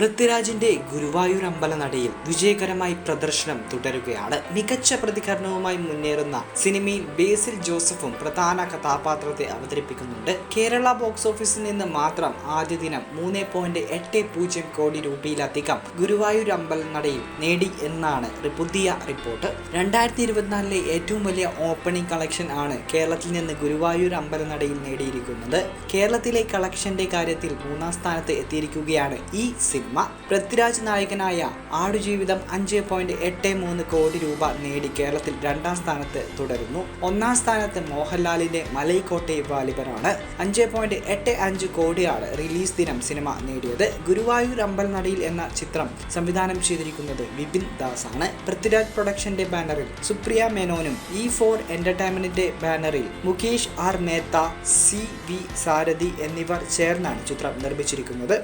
പൃഥ്വിരാജിന്റെ ഗുരുവായൂർ അമ്പല നടയിൽ വിജയകരമായി പ്രദർശനം തുടരുകയാണ്. മികച്ച പ്രതികരണവുമായി മുന്നേറുന്ന സിനിമയിൽ ബേസിൽ ജോസഫും പ്രധാന കഥാപാത്രത്തെ അവതരിപ്പിക്കുന്നുണ്ട്. കേരള ബോക്സ് ഓഫീസിൽ നിന്ന് മാത്രം ആദ്യ ദിനം മൂന്ന് പോയിന്റ് എട്ട് പൂജ്യം കോടി രൂപയിലധികം ഗുരുവായൂർ അമ്പല നടയിൽ നേടി എന്നാണ് പുതിയ റിപ്പോർട്ട്. രണ്ടായിരത്തി ഇരുപത്തിനാലിലെ ഏറ്റവും വലിയ ഓപ്പണിംഗ് കളക്ഷൻ ആണ് കേരളത്തിൽ നിന്ന് ഗുരുവായൂർ അമ്പല നടയിൽ നേടിയിരിക്കുന്നത്. കേരളത്തിലെ കളക്ഷന്റെ കാര്യത്തിൽ മൂന്നാം സ്ഥാനത്ത് എത്തിയിരിക്കുകയാണ് ഈ സിനിമ. പൃഥ്വിരാജ് നായകനായ ആടുജീവിതം അഞ്ച് പോയിന്റ് എട്ട് മൂന്ന് കോടി രൂപ നേടി കേരളത്തിൽ രണ്ടാം സ്ഥാനത്ത് തുടരുന്നു. ഒന്നാം സ്ഥാനത്ത് മോഹൻലാലിന്റെ മലൈക്കോട്ടെ വാലിബനാണ് അഞ്ച് പോയിന്റ് എട്ട് അഞ്ച് കോടിയാണ് റിലീസ് ദിനം സിനിമ നേടിയത്. ഗുരുവായൂർ അമ്പൽനടയിൽ എന്ന ചിത്രം സംവിധാനം ചെയ്തിരിക്കുന്നത് വിപിൻ ദാസ് ആണ് പൃഥ്വിരാജ് പ്രൊഡക്ഷന്റെ ബാനറിൽ സുപ്രിയ മേനോനും ഇ ഫോർ എന്റർടൈൻമെന്റിന്റെ ബാനറിൽ Mukesh R Mehta C V Sarathi എന്നിവർ ചേർന്നാണ് ചിത്രം നിർമ്മിച്ചിരിക്കുന്നത്.